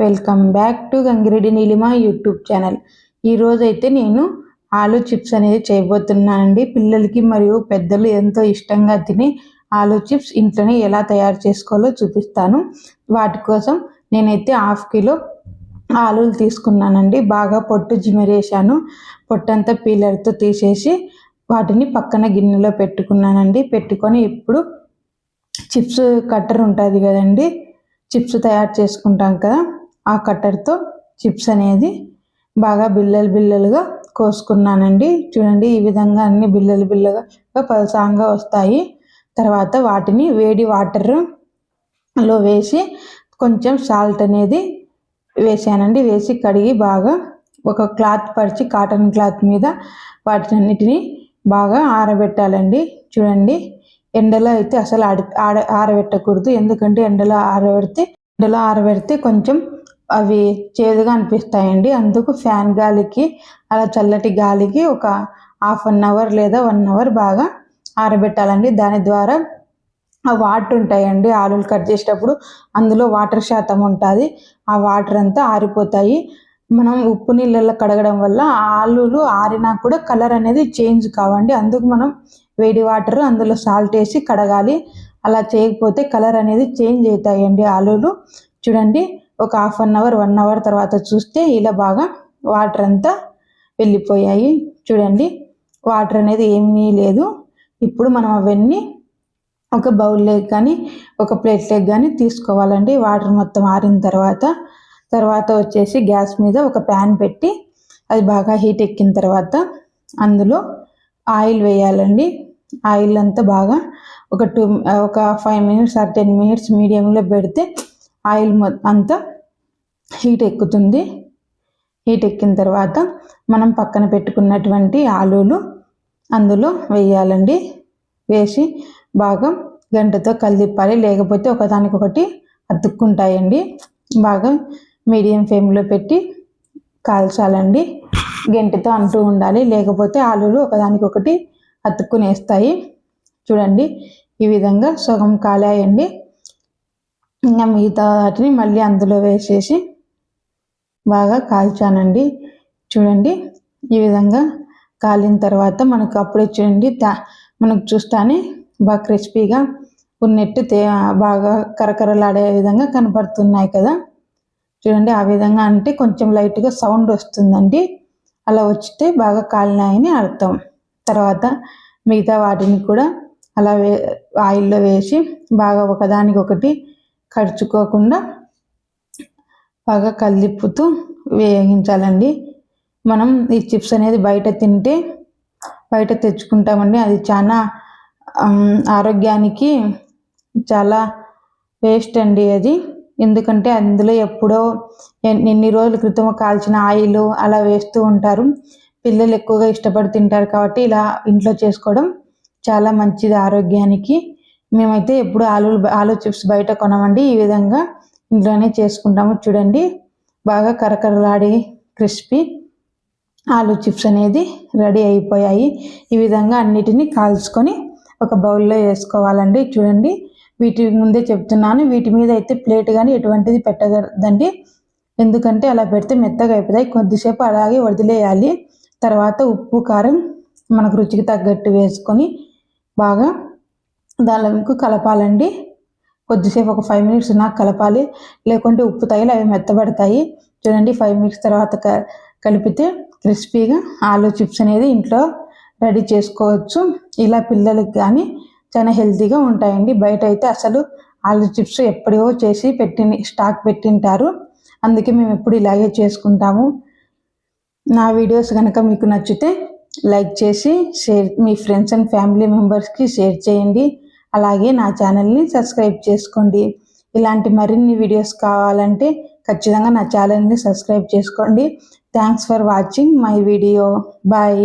Welcome back to Gangireddy Neelima YouTube channel. ఈరోజు అయితే నేను ఆలు చిప్స్ అనేది చేయబోతున్నానండి. పిల్లలకి మరియు పెద్దలు ఎంతో ఇష్టంగా తినే ఆలు చిప్స్ ఇంట్లోనే ఎలా తయారు చేసుకోవాలో చూపిస్తాను. వాటి కోసం నేనైతే హాఫ్ కిలో ఆలులు తీసుకున్నానండి. బాగా పొట్టు జిమిరేసాను పొట్టంతా పీలర్తో తీసేసి వాటిని పక్కన గిన్నెలో పెట్టుకున్నానండి. పెట్టుకొని ఇప్పుడు చిప్స్ కట్టర్ ఉంటుంది కదండి. చిప్స్ తయారు చేసుకుంటాం కదా ఆ కట్టర్తో చిప్స్ అనేది బాగా బిల్లలు బిల్లలుగా కోసుకున్నానండి. చూడండి ఈ విధంగా అన్ని బిల్లలు బిల్లగా పలసాంగా వస్తాయి. తర్వాత వాటిని వేడి వాటర్లో వేసి కొంచెం సాల్ట్ అనేది వేసానండి. వేసి కడిగి బాగా ఒక క్లాత్ పరిచి కాటన్ క్లాత్ మీద వాటినన్నిటినీ బాగా ఆరబెట్టాలండి. చూడండి ఎండలో అయితే అసలు ఆడి ఆడ ఆరబెట్టకూడదు. ఎందుకంటే ఎండలో ఆరబెడితే ఎండలో ఆరబెడితే కొంచెం అవి చేదుగా అనిపిస్తాయండి. అందుకు ఫ్యాన్ గాలికి అలా చల్లటి గాలికి ఒక హాఫ్ అన్ అవర్ లేదా వన్ అవర్ బాగా ఆరబెట్టాలండి. దాని ద్వారా ఆ వాటర్ ఉంటాయండి. ఆలులు కట్ చేసేటప్పుడు అందులో వాటర్ శాతం ఉంటుంది. ఆ వాటర్ అంతా ఆరిపోతాయి. మనం ఉప్పు నీళ్ళల్లో కడగడం వల్ల ఆలులు ఆరినా కూడా కలర్ అనేది చేంజ్ కావండి. అందుకు మనం వేడి వాటర్ అందులో సాల్ట్ వేసి కడగాలి. అలా చేయకపోతే కలర్ అనేది చేంజ్ అవుతాయండి ఆలూలు. చూడండి ఒక half an hour one hour తర్వాత చూస్తే ఇలా బాగా వాటర్ అంతా వెళ్ళిపోయాయి. చూడండి వాటర్ అనేది ఏమీ లేదు. ఇప్పుడు మనం అవన్నీ ఒక బౌల్లోకి కానీ ఒక ప్లేట్లోకి కానీ తీసుకోవాలండి. వాటర్ మొత్తం ఆరిన తర్వాత తర్వాత వచ్చేసి గ్యాస్ మీద ఒక ప్యాన్ పెట్టి అది బాగా హీట్ ఎక్కిన తర్వాత అందులో ఆయిల్ వేయాలండి. ఆయిల్ అంతా బాగా ఒక టూ ఒక five minutes or ten minutes మీడియంలో పెడితే ఆయిల్ అంతా హీట్ ఎక్కుతుంది. హీట్ ఎక్కిన తర్వాత మనం పక్కన పెట్టుకున్నటువంటి ఆలూలు అందులో వేయాలండి. వేసి బాగా గంటతో కలిదిప్పాలి. లేకపోతే ఒకదానికొకటి అతుక్కుంటాయండి. బాగా మీడియం ఫ్లేమ్లో పెట్టి కాల్చాలండి. గంటతో అంటూ ఉండాలి. లేకపోతే ఆలూలు ఒకదానికొకటి అతుక్కునేస్తాయి. చూడండి ఈ విధంగా సగం కాలేయండి. ఇంకా మిగతా వాటిని మళ్ళీ అందులో వేసేసి బాగా కాల్చానండి. చూడండి ఈ విధంగా కాలిన తర్వాత మనకు అప్పుడే చూడండి మనకు చూస్తానే బాగా క్రిస్పీగా ఉన్నట్టు తే బాగా కరకరలాడే విధంగా కనపడుతున్నాయి కదా. చూడండి ఆ విధంగా అంటే కొంచెం లైట్గా సౌండ్ వస్తుందండి. అలా వచ్చితే బాగా కాలినాయని అర్థం. తర్వాత మిగతా వాటిని కూడా అలా వే ఆయిల్లో వేసి బాగా ఒకదానికొకటి ఖర్చుకోకుండా బాగా కలిపుతూ వేగించాలండి మనం ఈ చిప్స్ అనేది బయట తింటే బయట తెచ్చుకుంటామండి. అది చాలా ఆరోగ్యానికి చాలా వేస్ట్ అండి అది. ఎందుకంటే అందులో ఎప్పుడో ఎన్ని రోజుల క్రితం కాల్చిన ఆయిల్ అలా వేస్తూ ఉంటారు. పిల్లలు ఎక్కువగా ఇష్టపడి తింటారు కాబట్టి ఇలా ఇంట్లో చేసుకోవడం చాలా మంచిది ఆరోగ్యానికి. మేమైతే ఎప్పుడు ఆలు ఆలు చిప్స్ బయట కొనమండి. ఈ విధంగా ఇంట్లోనే చేసుకుంటాము. చూడండి బాగా కరకరలాడి క్రిస్పీ ఆలు చిప్స్ అనేది రెడీ అయిపోయాయి. ఈ విధంగా అన్నిటినీ కాల్చుకొని ఒక బౌల్లో వేసుకోవాలండి. చూడండి వీటి ముందే చెప్తున్నాను. వీటి మీద అయితే ప్లేట్ కానీ ఎటువంటిది పెట్టదండి ఎందుకంటే అలా పెడితే మెత్తగా అయిపోతాయి. కొద్దిసేపు అలాగే వదిలేయాలి. తర్వాత ఉప్పు కారం మనకు రుచికి తగ్గట్టు వేసుకొని బాగా దానికి కలపాలండి. కొద్దిసేపు ఒక ఫైవ్ మినిట్స్ నాకు కలపాలి. లేకుంటే ఉప్పు తగిలి అవి మెత్తబడతాయి. చూడండి ఫైవ్ మినిట్స్ తర్వాత కలిపితే క్రిస్పీగా ఆలు చిప్స్ అనేది ఇంట్లో రెడీ చేసుకోవచ్చు. ఇలా పిల్లలకు కానీ చాలా హెల్తీగా ఉంటాయండి. బయట అయితే అసలు ఆలు చిప్స్ ఎప్పుడో చేసి పెట్టి స్టాక్ పెట్టింటారు. అందుకే మేము ఎప్పుడు ఇలాగే చేసుకుంటాము. నా వీడియోస్ కనుక మీకు నచ్చితే లైక్ చేసి షేర్ మీ ఫ్రెండ్స్ అండ్ ఫ్యామిలీ మెంబర్స్కి షేర్ చేయండి. అలాగే నా ఛానల్ని సబ్స్క్రైబ్ చేసుకోండి. ఇలాంటి మరిన్ని వీడియోస్ కావాలంటే ఖచ్చితంగా నా ఛానల్ని సబ్స్క్రైబ్ చేసుకోండి. Thanks for watching my video bye